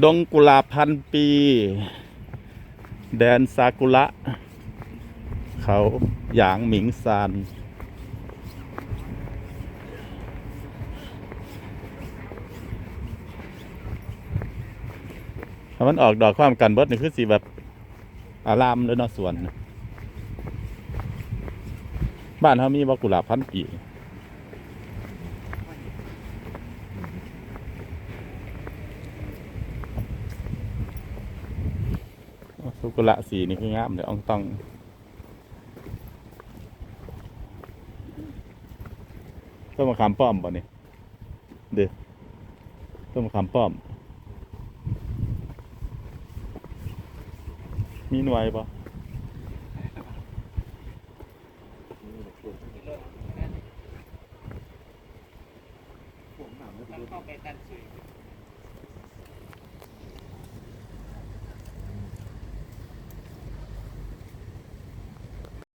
ดงกุหลาบพันปี แดนซากุระ เขาหยางหมิงซานถ้ามันออกดอกความกันเบิดนี่คือสีแบบอารามเลยเนาะสวน บ้านเขามีบ่กุหลาบพันปี สุกุระสีนี่คืองามเลยอ่องต้องต้นมะขามป้อมป่ะนี่เด้อต้นมะขามป้อม มีหน่วยปะผมเข้าไปกันสุย